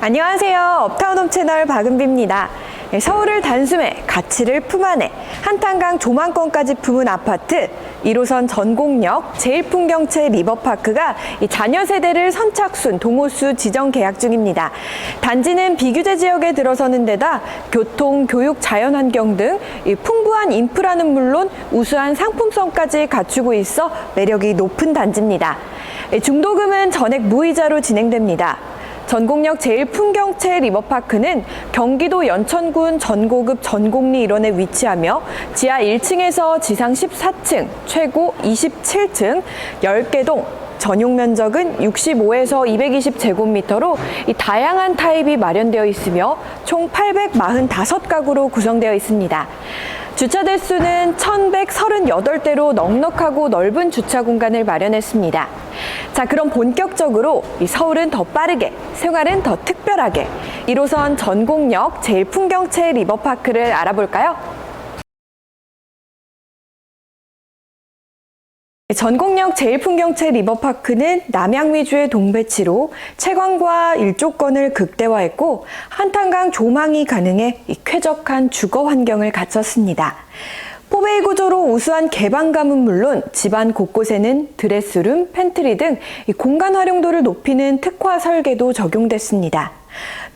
안녕하세요. 업타운홈 채널 박은비입니다. 네, 서울을 단숨에 가치를 품 안에 한탄강 조망권까지 품은 아파트 1호선 전곡역 제일풍경채 리버파크가 이 자녀 세대를 선착순 동호수 지정 계약 중입니다. 단지는 비규제 지역에 들어서는 데다 교통, 교육, 자연환경 등이 풍부한 인프라는 물론 우수한 상품성까지 갖추고 있어 매력이 높은 단지입니다. 예, 중도금은 전액 무이자로 진행됩니다. 전곡역 제일풍경채 리버파크는 경기도 연천군 전고급 전곡리 일원에 위치하며 지하 1층에서 지상 14층, 최고 27층, 10개 동, 전용 면적은 65에서 220제곱미터로 이 다양한 타입이 마련되어 있으며 총 845가구로 구성되어 있습니다. 주차 대수는 1138대로 넉넉하고 넓은 주차 공간을 마련했습니다. 자, 그럼 본격적으로 이 서울은 더 빠르게, 생활은 더 특별하게 1호선 전곡역 제일 풍경채 리버파크를 알아볼까요? 전곡역 제일풍경채 리버파크는 남양 위주의 동배치로 채광과 일조권을 극대화했고 한탄강 조망이 가능해 이 쾌적한 주거 환경을 갖췄습니다. 포베이 구조로 우수한 개방감은 물론 집안 곳곳에는 드레스룸, 팬트리 등이 공간 활용도를 높이는 특화 설계도 적용됐습니다.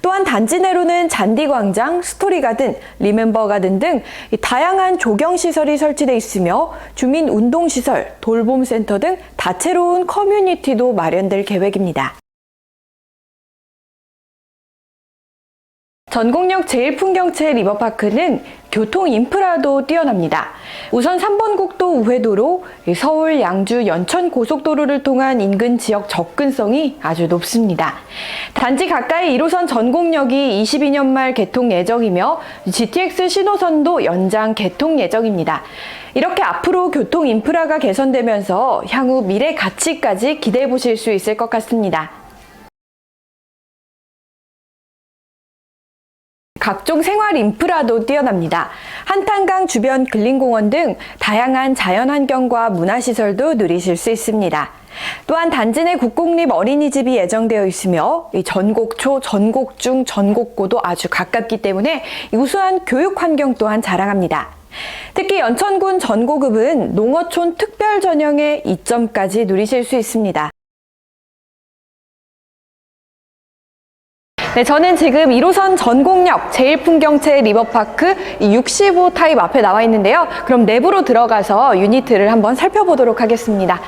또한 단지 내로는 잔디광장, 스토리가든, 리멤버가든 등이 다양한 조경시설이 설치돼 있으며 주민 운동시설, 돌봄센터 등 다채로운 커뮤니티도 마련될 계획입니다. 전곡역 제일풍경채 리버파크는 교통 인프라도 뛰어납니다. 우선 3번 국도 우회도로 서울, 양주, 연천 고속도로를 통한 인근 지역 접근성이 아주 높습니다. 단지 가까이 1호선 전곡역이 22년 말 개통 예정이며 GTX 신호선도 연장 개통 예정입니다. 이렇게 앞으로 교통 인프라가 개선되면서 향후 미래 가치까지 기대해 보실 수 있을 것 같습니다. 각종 생활 인프라도 뛰어납니다. 한탄강 주변 근린공원 등 다양한 자연환경과 문화시설도 누리실 수 있습니다. 또한 단지 내 국공립 어린이집이 예정되어 있으며 이 전곡초, 전곡중, 전곡고도 아주 가깝기 때문에 우수한 교육 환경 또한 자랑합니다. 특히 연천군 전고급은 농어촌 특별 전형의 이점까지 누리실 수 있습니다. 네, 저는 지금 1호선 전곡역 제일풍경채 리버파크 65 타입 앞에 나와 있는데요. 그럼 내부로 들어가서 유니트를 한번 살펴보도록 하겠습니다.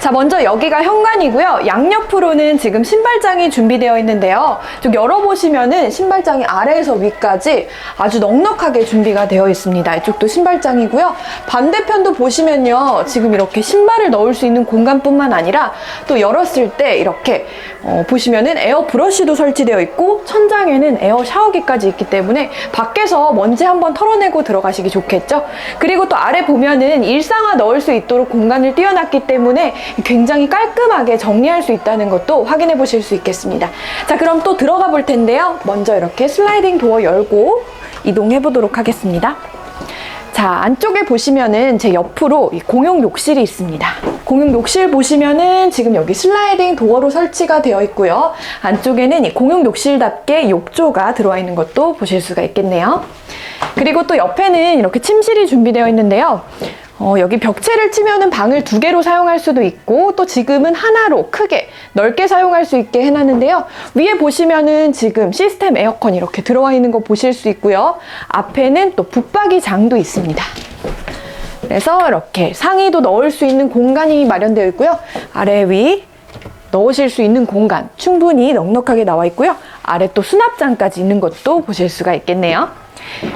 자, 먼저 여기가 현관이고요. 양옆으로는 지금 신발장이 준비되어 있는데요. 좀 열어보시면은 신발장이 아래에서 위까지 아주 넉넉하게 준비가 되어 있습니다. 이쪽도 신발장이고요. 반대편도 보시면요. 지금 이렇게 신발을 넣을 수 있는 공간뿐만 아니라 또 열었을 때 이렇게 어, 보시면은 에어 브러쉬도 설치되어 있고 천장에는 에어 샤워기까지 있기 때문에 밖에서 먼지 한번 털어내고 들어가시기 좋겠죠. 그리고 또 아래 보면은 일상화 넣을 수 있도록 공간을 띄워놨기 때문에 굉장히 깔끔하게 정리할 수 있다는 것도 확인해 보실 수 있겠습니다. 자, 그럼 또 들어가 볼 텐데요. 먼저 이렇게 슬라이딩 도어 열고 이동해 보도록 하겠습니다. 자, 안쪽에 보시면은 제 옆으로 이 공용 욕실이 있습니다. 공용 욕실 보시면은 지금 여기 슬라이딩 도어로 설치가 되어 있고요. 안쪽에는 이 공용 욕실답게 욕조가 들어와 있는 것도 보실 수가 있겠네요. 그리고 또 옆에는 이렇게 침실이 준비되어 있는데요. 어, 여기 벽체를 치면은 방을 두 개로 사용할 수도 있고 또 지금은 하나로 크게 넓게 사용할 수 있게 해놨는데요. 위에 보시면은 지금 시스템 에어컨 이렇게 들어와 있는 거 보실 수 있고요. 앞에는 또 붙박이 장도 있습니다. 그래서 이렇게 상의도 넣을 수 있는 공간이 마련되어 있고요. 아래 위 넣으실 수 있는 공간 충분히 넉넉하게 나와 있고요. 아래 또 수납장까지 있는 것도 보실 수가 있겠네요.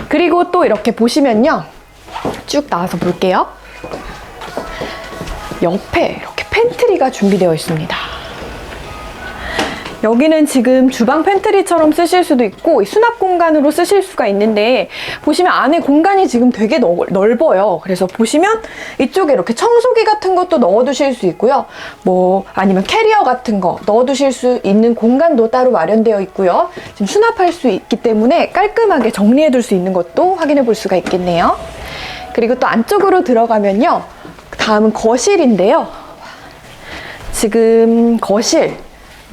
그리고 또 이렇게 보시면요. 쭉 나와서 볼게요. 옆에 이렇게 팬트리가 준비되어 있습니다. 여기는 지금 주방 팬트리처럼 쓰실 수도 있고 이 수납 공간으로 쓰실 수가 있는데 보시면 안에 공간이 지금 되게 넓- 넓어요. 그래서 보시면 이쪽에 이렇게 청소기 같은 것도 넣어두실 수 있고요. 뭐 아니면 캐리어 같은 거 넣어두실 수 있는 공간도 따로 마련되어 있고요. 지금 수납할 수 있기 때문에 깔끔하게 정리해둘 수 있는 것도 확인해 볼 수가 있겠네요. 그리고 또 안쪽으로 들어가면요. 다음은 거실인데요. 지금 거실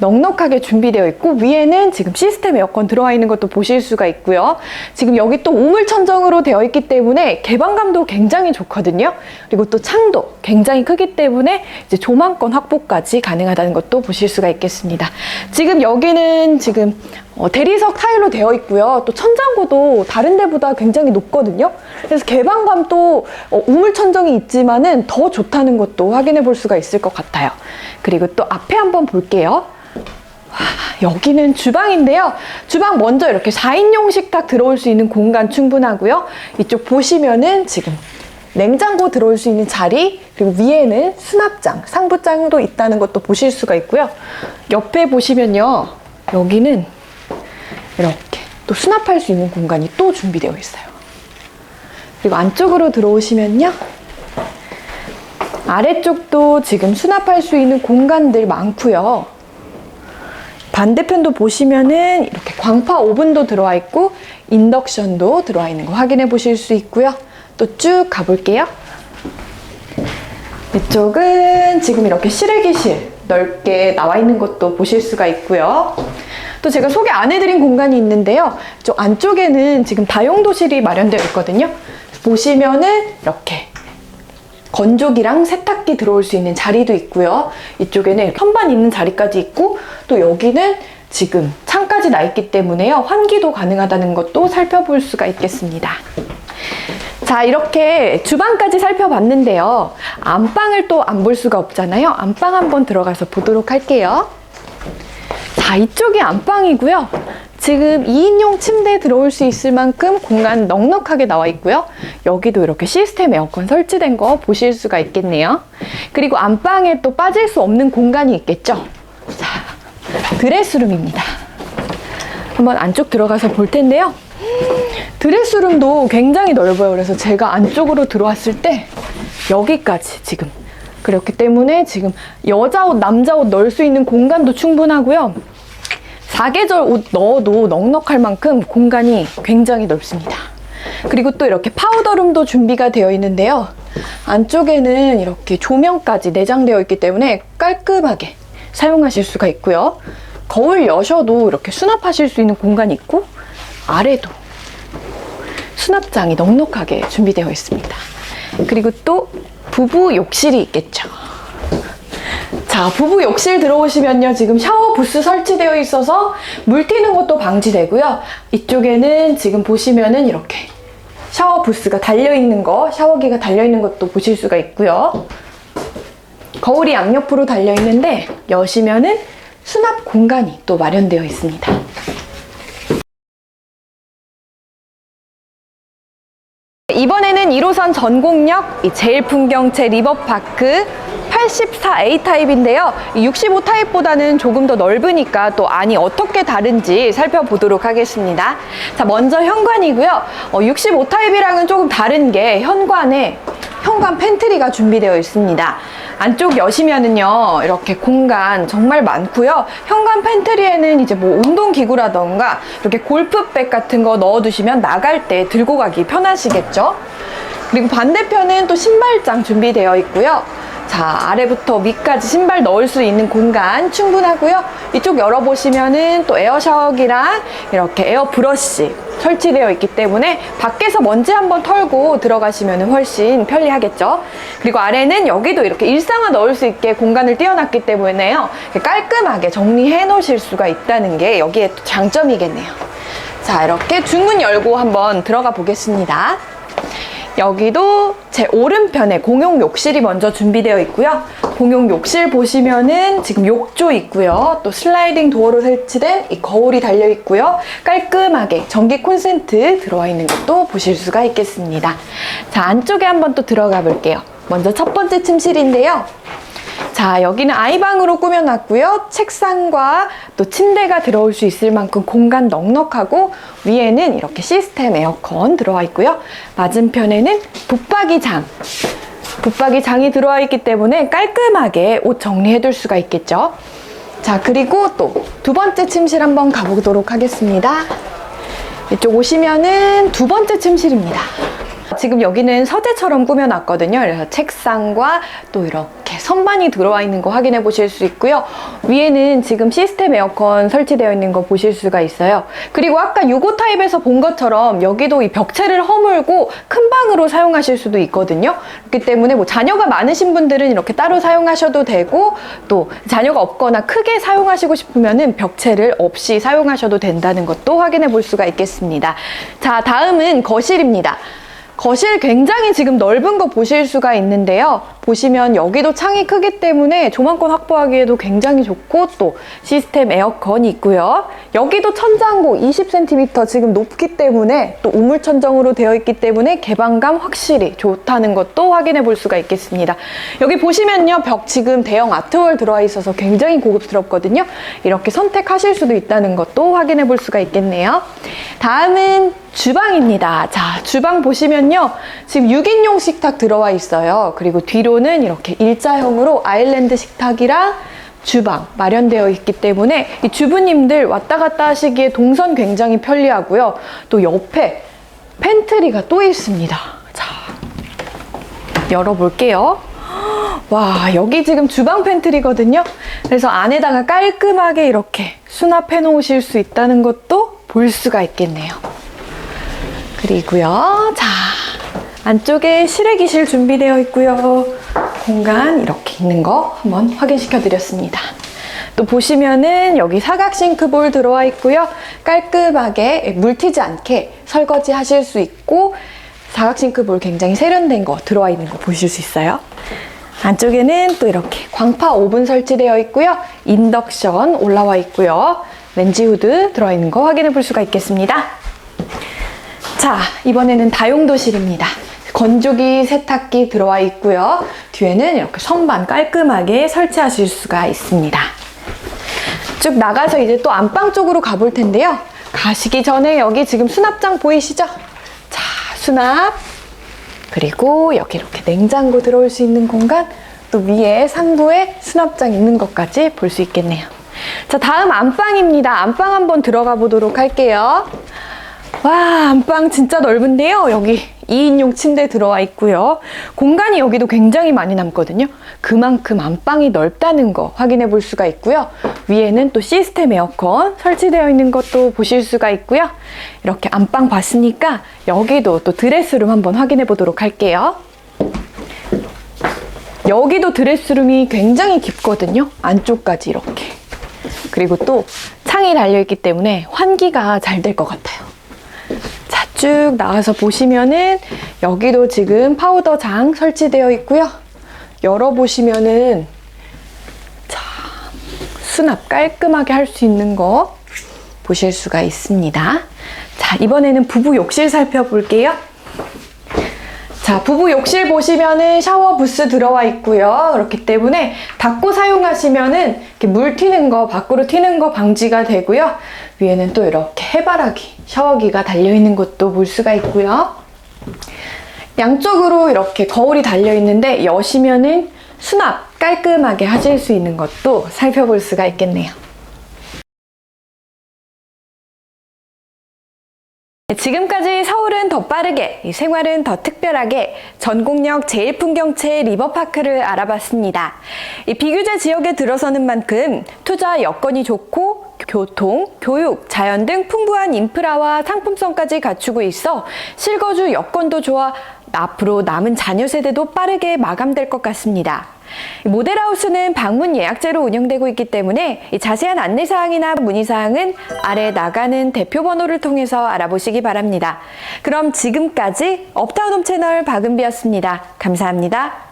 넉넉하게 준비되어 있고 위에는 지금 시스템 에어컨 들어와 있는 것도 보실 수가 있고요. 지금 여기 또 우물 천정으로 되어 있기 때문에 개방감도 굉장히 좋거든요. 그리고 또 창도 굉장히 크기 때문에 이제 조망권 확보까지 가능하다는 것도 보실 수가 있겠습니다. 지금 여기는 지금 어, 대리석 타일로 되어 있고요. 또 천장고도 다른 데보다 굉장히 높거든요. 그래서 개방감도 어, 우물 천정이 있지만은 더 좋다는 것도 확인해 볼 수가 있을 것 같아요. 그리고 또 앞에 한번 볼게요. 와, 여기는 주방인데요. 주방 먼저 이렇게 4인용 식탁 들어올 수 있는 공간 충분하고요. 이쪽 보시면은 지금 냉장고 들어올 수 있는 자리, 그리고 위에는 수납장, 상부장도 있다는 것도 보실 수가 있고요. 옆에 보시면요. 여기는 이렇게 또 수납할 수 있는 공간이 또 준비되어 있어요. 그리고 안쪽으로 들어오시면요. 아래쪽도 지금 수납할 수 있는 공간들 많고요. 반대편도 보시면은 이렇게 광파 오븐도 들어와 있고 인덕션도 들어와 있는 거 확인해 보실 수 있고요. 또 쭉 가볼게요. 이쪽은 지금 이렇게 실외기실 넓게 나와 있는 것도 보실 수가 있고요. 또 제가 소개 안 해드린 공간이 있는데요. 저 안쪽에는 지금 다용도실이 마련되어 있거든요. 보시면은 이렇게 건조기랑 세탁기 들어올 수 있는 자리도 있고요. 이쪽에는 현반 있는 자리까지 있고 또 여기는 지금 창까지 나 있기 때문에요. 환기도 가능하다는 것도 살펴볼 수가 있겠습니다. 자, 이렇게 주방까지 살펴봤는데요. 안방을 또 안 볼 수가 없잖아요. 안방 한번 들어가서 보도록 할게요. 자, 이쪽이 안방이고요. 지금 2인용 침대 들어올 수 있을 만큼 공간 넉넉하게 나와 있고요. 여기도 이렇게 시스템 에어컨 설치된 거 보실 수가 있겠네요. 그리고 안방에 또 빠질 수 없는 공간이 있겠죠. 자, 드레스룸입니다. 한번 안쪽 들어가서 볼 텐데요. 드레스룸도 굉장히 넓어요. 그래서 제가 안쪽으로 들어왔을 때 여기까지 지금 그렇기 때문에 지금 여자 옷, 남자 옷 넣을 수 있는 공간도 충분하고요. 사계절 옷 넣어도 넉넉할 만큼 공간이 굉장히 넓습니다. 그리고 또 이렇게 파우더룸도 준비가 되어 있는데요. 안쪽에는 이렇게 조명까지 내장되어 있기 때문에 깔끔하게 사용하실 수가 있고요. 거울 여셔도 이렇게 수납하실 수 있는 공간이 있고 아래도 수납장이 넉넉하게 준비되어 있습니다. 그리고 또 부부 욕실이 있겠죠. 자, 부부 욕실 들어오시면요. 지금 샤워 부스 설치되어 있어서 물 튀는 것도 방지되고요. 이쪽에는 지금 보시면은 이렇게 샤워 부스가 달려있는 거, 샤워기가 달려있는 것도 보실 수가 있고요. 거울이 양옆으로 달려있는데 여시면은 수납 공간이 또 마련되어 있습니다. 이번에는 1호선 전곡역 이 제일풍경채 리버파크 84A 타입인데요. 65 타입보다는 조금 더 넓으니까 또 안이 어떻게 다른지 살펴보도록 하겠습니다. 자, 먼저 현관이고요. 어, 65 타입이랑은 조금 다른 게 현관에 현관 팬트리가 준비되어 있습니다. 안쪽 여시면은요, 이렇게 공간 정말 많고요. 현관 팬트리에는 이제 뭐 운동기구라던가 이렇게 골프백 같은 거 넣어두시면 나갈 때 들고 가기 편하시겠죠? 그리고 반대편은 또 신발장 준비되어 있고요. 자, 아래부터 위까지 신발 넣을 수 있는 공간 충분하고요. 이쪽 열어보시면은 또 에어 샤워기랑 이렇게 에어 브러쉬 설치되어 있기 때문에 밖에서 먼지 한번 털고 들어가시면 훨씬 편리하겠죠. 그리고 아래는 여기도 이렇게 일상화 넣을 수 있게 공간을 띄워놨기 때문에요. 깔끔하게 정리해 놓으실 수가 있다는 게 여기에 또 장점이겠네요. 자, 이렇게 중문 열고 한번 들어가 보겠습니다. 여기도 제 오른편에 공용 욕실이 먼저 준비되어 있고요. 공용 욕실 보시면은 지금 욕조 있고요. 또 슬라이딩 도어로 설치된 이 거울이 달려 있고요. 깔끔하게 전기 콘센트 들어와 있는 것도 보실 수가 있겠습니다. 자, 안쪽에 한번 또 들어가 볼게요. 먼저 첫 번째 침실인데요. 자, 여기는 아이방으로 꾸며놨고요. 책상과 또 침대가 들어올 수 있을 만큼 공간 넉넉하고 위에는 이렇게 시스템 에어컨 들어와 있고요. 맞은편에는 붙박이장. 붙박이장이 들어와 있기 때문에 깔끔하게 옷 정리해 둘 수가 있겠죠. 자, 그리고 또 두 번째 침실 한번 가보도록 하겠습니다. 이쪽 오시면은 두 번째 침실입니다. 지금 여기는 서재처럼 꾸며놨거든요. 그래서 책상과 또 이렇게 선반이 들어와 있는 거 확인해 보실 수 있고요. 위에는 지금 시스템 에어컨 설치되어 있는 거 보실 수가 있어요. 그리고 아까 유고 타입에서 본 것처럼 여기도 이 벽체를 허물고 큰 방으로 사용하실 수도 있거든요. 그렇기 때문에 뭐 자녀가 많으신 분들은 이렇게 따로 사용하셔도 되고 또 자녀가 없거나 크게 사용하시고 싶으면은 벽체를 없이 사용하셔도 된다는 것도 확인해 볼 수가 있겠습니다. 자, 다음은 거실입니다. 거실 굉장히 지금 넓은 거 보실 수가 있는데요. 보시면 여기도 창이 크기 때문에 조망권 확보하기에도 굉장히 좋고 또 시스템 에어컨이 있고요. 여기도 천장고 20cm 지금 높기 때문에 또 우물 천정으로 되어 있기 때문에 개방감 확실히 좋다는 것도 확인해 볼 수가 있겠습니다. 여기 보시면요. 벽 지금 대형 아트월 들어와 있어서 굉장히 고급스럽거든요. 이렇게 선택하실 수도 있다는 것도 확인해 볼 수가 있겠네요. 다음은 주방입니다. 자, 주방 보시면요. 지금 6인용 식탁 들어와 있어요. 그리고 뒤로는 이렇게 일자형으로 아일랜드 식탁이랑 주방 마련되어 있기 때문에 이 주부님들 왔다 갔다 하시기에 동선 굉장히 편리하고요. 또 옆에 팬트리가 또 있습니다. 자, 열어볼게요. 와, 여기 지금 주방 팬트리거든요. 그래서 안에다가 깔끔하게 이렇게 수납해 놓으실 수 있다는 것도 볼 수가 있겠네요. 그리고요, 자, 안쪽에 실외기실 준비되어 있고요. 공간 이렇게 있는 거 한번 확인시켜 드렸습니다. 또 보시면은 여기 사각 싱크볼 들어와 있고요. 깔끔하게 물 튀지 않게 설거지 하실 수 있고 사각 싱크볼 굉장히 세련된 거 들어와 있는 거 보실 수 있어요. 안쪽에는 또 이렇게 광파 오븐 설치되어 있고요. 인덕션 올라와 있고요. 렌지 후드 들어와 있는 거 확인해 볼 수가 있겠습니다. 자, 이번에는 다용도실입니다. 건조기, 세탁기 들어와 있고요. 뒤에는 이렇게 선반 깔끔하게 설치하실 수가 있습니다. 쭉 나가서 이제 또 안방 쪽으로 가볼 텐데요. 가시기 전에 여기 지금 수납장 보이시죠? 자, 수납. 그리고 여기 이렇게 냉장고 들어올 수 있는 공간, 또 위에 상부에 수납장 있는 것까지 볼 수 있겠네요. 자, 다음 안방입니다. 안방 한번 들어가 보도록 할게요. 와, 안방 진짜 넓은데요. 여기 2인용 침대 들어와 있고요. 공간이 여기도 굉장히 많이 남거든요. 그만큼 안방이 넓다는 거 확인해 볼 수가 있고요. 위에는 또 시스템 에어컨 설치되어 있는 것도 보실 수가 있고요. 이렇게 안방 봤으니까 여기도 또 드레스룸 한번 확인해 보도록 할게요. 여기도 드레스룸이 굉장히 깊거든요. 안쪽까지 이렇게. 그리고 또 창이 달려있기 때문에 환기가 잘 될 것 같아요. 자, 쭉 나와서 보시면은 여기도 지금 파우더 장 설치되어 있고요. 열어보시면은 자, 수납 깔끔하게 할 수 있는 거 보실 수가 있습니다. 자, 이번에는 부부 욕실 살펴볼게요. 자, 부부 욕실 보시면은 샤워 부스 들어와 있고요. 그렇기 때문에 닫고 사용하시면은 이렇게 물 튀는 거, 밖으로 튀는 거 방지가 되고요. 위에는 또 이렇게 해바라기, 샤워기가 달려있는 것도 볼 수가 있고요. 양쪽으로 이렇게 거울이 달려 있는데 여시면은 수납 깔끔하게 하실 수 있는 것도 살펴볼 수가 있겠네요. 지금까지 서울은 더 빠르게, 이 생활은 더 특별하게 전국역 제일 풍경채 리버파크를 알아봤습니다. 이 비규제 지역에 들어서는 만큼 투자 여건이 좋고 교통, 교육, 자연 등 풍부한 인프라와 상품성까지 갖추고 있어 실거주 여건도 좋아 앞으로 남은 자녀 세대도 빠르게 마감될 것 같습니다. 이 모델하우스는 방문 예약제로 운영되고 있기 때문에 이 자세한 안내사항이나 문의사항은 아래 나가는 대표 번호를 통해서 알아보시기 바랍니다. 그럼 지금까지 업타운홈 채널 박은비였습니다. 감사합니다.